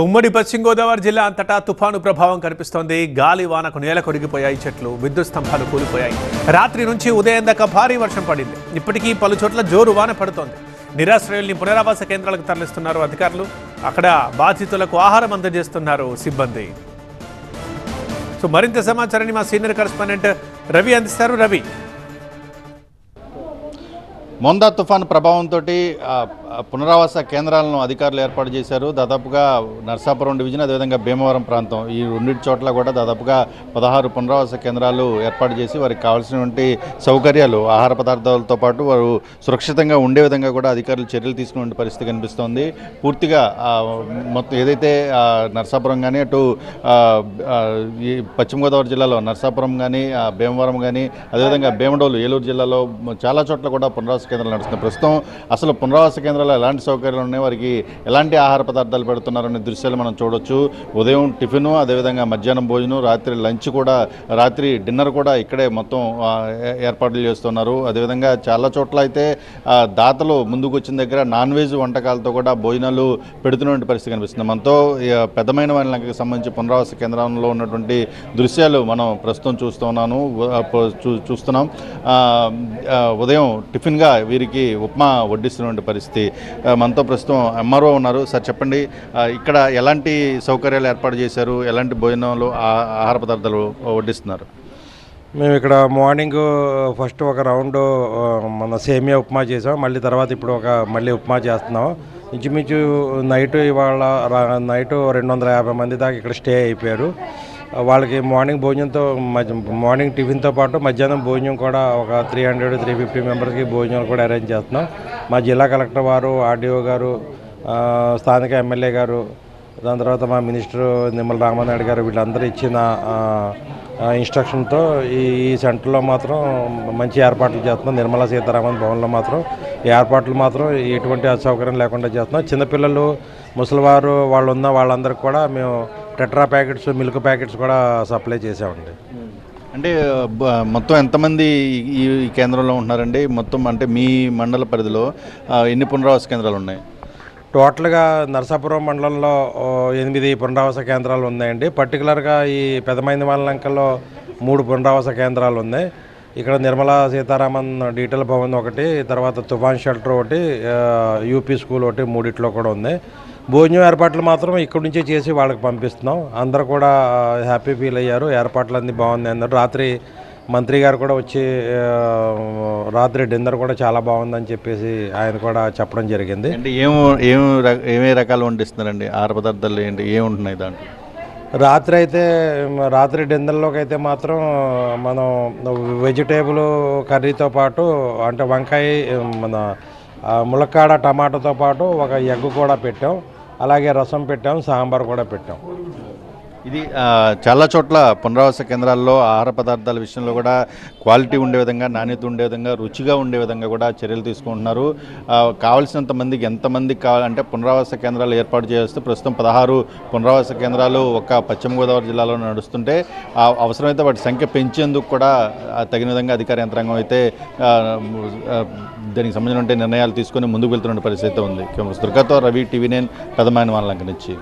ఉమ్మడి పశ్చిమ గోదావరి జిల్లా అంతటా తుఫాను ప్రభావం కనిపిస్తోంది. గాలి వానకు నేల కొరిగిపోయాయి చెట్లు విద్యుత్ స్తంభాలు కూలిపోయాయి. రాత్రి నుంచి ఉదయం దాకా భారీ వర్షం పడింది. ఇప్పటికీ పలు చోట్ల జోరు వాన పడుతోంది. నిరాశ్రయుల్ని పునరావాస కేంద్రాలకు తరలిస్తున్నారు అధికారులు. అక్కడ బాధితులకు ఆహారం అందజేస్తున్నారు సిబ్బంది. సో మరింత సమాచారాన్ని మా సీనియర్ కరెస్పాండెంట్ రవి అందిస్తారు. రవి. మొందా తుఫాన్ ప్రభావంతో పునరావాస కేంద్రాలను అధికారులు ఏర్పాటు చేశారు. దాదాపుగా నర్సాపురం డివిజన్ అదేవిధంగా భీమవరం ప్రాంతం ఈ రెండింటి చోట్ల కూడా దాదాపుగా పదహారు పునరావాస కేంద్రాలు ఏర్పాటు చేసి వారికి కావాల్సినటువంటి సౌకర్యాలు ఆహార పదార్థాలతో పాటు వారు సురక్షితంగా ఉండే విధంగా కూడా అధికారులు చర్యలు తీసుకునే పరిస్థితి కనిపిస్తోంది. పూర్తిగా మొత్తం ఏదైతే నర్సాపురం కానీ అటు ఈ పశ్చిమ గోదావరి జిల్లాలో నర్సాపురం కానీ ఆ, భీమవరం కానీ అదేవిధంగా భీమడోలు ఏలూరు జిల్లాలో చాలా చోట్ల కూడా పునరావాస కేంద్రాలు నడుస్తున్నాయి. ప్రస్తుతం అసలు పునరావాస కేంద్రాలు ఎలాంటి సౌకర్యాలు ఉన్నాయి? వారికి ఎలాంటి ఆహార పదార్థాలు పెడుతున్నారనే దృశ్యాలు మనం చూడొచ్చు. ఉదయం టిఫిను అదేవిధంగా మధ్యాహ్నం భోజనం రాత్రి లంచ్ కూడా రాత్రి డిన్నర్ కూడా ఇక్కడే మొత్తం ఏ- ఏర్పాట్లు చేస్తున్నారు. అదేవిధంగా చాలా చోట్ల అయితే దాతలు ముందుకు వచ్చిన దగ్గర నాన్ వెజ్ వంటకాలతో కూడా భోజనాలు పెడుతున్నటువంటి పరిస్థితి కనిపిస్తుంది. మనతో పెద్దమైన వాళ్ళకి సంబంధించి పునరావాస కేంద్రంలో ఉన్నటువంటి దృశ్యాలు మనం ప్రస్తుతం చూస్తున్నాను చూ చూస్తున్నాం. ఉదయం టిఫిన్గా వీరికి ఉప్మా వడ్డిస్తున్నటువంటి పరిస్థితి మనతో ప్రస్తుతం ఎంఆర్ఓ ఉన్నారు. సార్ చెప్పండి ఇక్కడ ఎలాంటి సౌకర్యాలు ఏర్పాటు చేశారు? ఎలాంటి భోజనాలు ఆహార పదార్థాలు వడ్డిస్తున్నారు? మేము ఇక్కడ మార్నింగ్ ఫస్ట్ ఒక రౌండ్ మన సేమియా ఉప్మా చేసాం. మళ్ళీ తర్వాత ఇప్పుడు ఒక మళ్ళీ ఉప్మా చేస్తున్నాం. ఇంచుమించు నైట్ ఇవాళ నైట్ రెండు వందల యాభై మంది దాకా ఇక్కడ స్టే అయిపోయారు. వాళ్ళకి మార్నింగ్ భోజనంతో మధ్య మార్నింగ్ టిఫిన్తో పాటు మధ్యాహ్నం భోజనం కూడా ఒక త్రీ హండ్రెడ్ త్రీ ఫిఫ్టీ మెంబర్స్కి భోజనాలు కూడా అరేంజ్ చేస్తున్నాం. మా జిల్లా కలెక్టర్ వారు ఆర్డీఓ గారు స్థానిక ఎమ్మెల్యే గారు దాని తర్వాత మా మినిస్టర్ నిమ్మల రామానాయుడు గారు వీళ్ళందరూ ఇచ్చిన ఇన్స్ట్రక్షన్తో ఈ ఈ సెంటర్లో మాత్రం మంచి ఏర్పాట్లు చేస్తున్నాం. నిర్మలా సీతారామన్ భవన్లో మాత్రం ఈ ఏర్పాట్లు మాత్రం ఎటువంటి అసౌకర్యం లేకుండా చేస్తున్నాం. చిన్నపిల్లలు ముసలివారు వాళ్ళు ఉన్న వాళ్ళందరికీ కూడా మేము టెట్రా ప్యాకెట్స్ మిల్క్ ప్యాకెట్స్ కూడా సప్లై చేసామండి అంటే మొత్తం ఎంతమంది ఈ- కేంద్రంలో ఉంటున్నారండి? మొత్తం అంటే మీ మండల పరిధిలో ఎన్ని పునరావాస కేంద్రాలు ఉన్నాయి? టోటల్గా నరసాపురం మండలంలో ఎనిమిది పునరావాస కేంద్రాలు ఉన్నాయండి. పర్టికులర్గా ఈ పెదమైన వాళ్ళంకల్లో మూడు పునరావాస కేంద్రాలు ఉన్నాయి. ఇక్కడ నిర్మలా సీతారామన్ డీటెయిల్ భవన్ ఒకటి తర్వాత తుఫాన్ షెల్టర్ ఒకటి యూపీ స్కూల్ ఒకటి మూడిట్లో కూడా ఉంది భోజనం ఏర్పాట్లు మాత్రం ఇక్కడి నుంచే చేసి వాళ్ళకి పంపిస్తున్నాం. అందరూ కూడా హ్యాపీ ఫీల్ అయ్యారు. ఏర్పాట్లు అన్నీ బాగున్నాయి అన్నారు. రాత్రి మంత్రి గారు కూడా వచ్చి రాత్రి డిన్నర్ కూడా చాలా బాగుందని చెప్పేసి ఆయన కూడా చెప్పడం జరిగింది. అంటే ఏం ఏమే రకాలు వండిస్తున్నారండి? ఆహార పదార్థాలు ఏంటి? ఏమి ఉంటున్నాయి దాంట్లో? రాత్రి అయితే రాత్రి డిన్నర్లోకి అయితే మాత్రం మనం వెజిటేబుల్ కర్రీతో పాటు అంటే వంకాయ మన ములక్కాడ టమాటాతో పాటు ఒక ఎగ్ కూడా పెట్టాం. అలాగే రసం పెట్టాం సాంబార్ కూడా పెట్టాం. ఇది చాలా చోట్ల పునరావాస కేంద్రాల్లో ఆహార పదార్థాల విషయంలో కూడా క్వాలిటీ ఉండే విధంగా నాణ్యత ఉండే విధంగా రుచిగా ఉండే విధంగా కూడా చర్యలు తీసుకుంటున్నారు. కావలసినంత కావాల్సినంత మందికి ఎంతమందికి కావాలంటే పునరావాస కేంద్రాలు ఏర్పాటు చేస్తూ ప్రస్తుతం పదహారు పునరావాస కేంద్రాలు ఒక పశ్చిమ గోదావరి జిల్లాలో నడుస్తుంటే ఆ, అవసరమైతే వాటి సంఖ్య పెంచేందుకు కూడా తగిన విధంగా అధికార యంత్రాంగం అయితే దానికి సంబంధించిన నిర్ణయాలు తీసుకొని ముందుకు వెళ్తున్న పరిస్థితి ఉంది. దుర్గతో రవి టీవీ నేను పెదమైన వాళ్ళ నుంచి.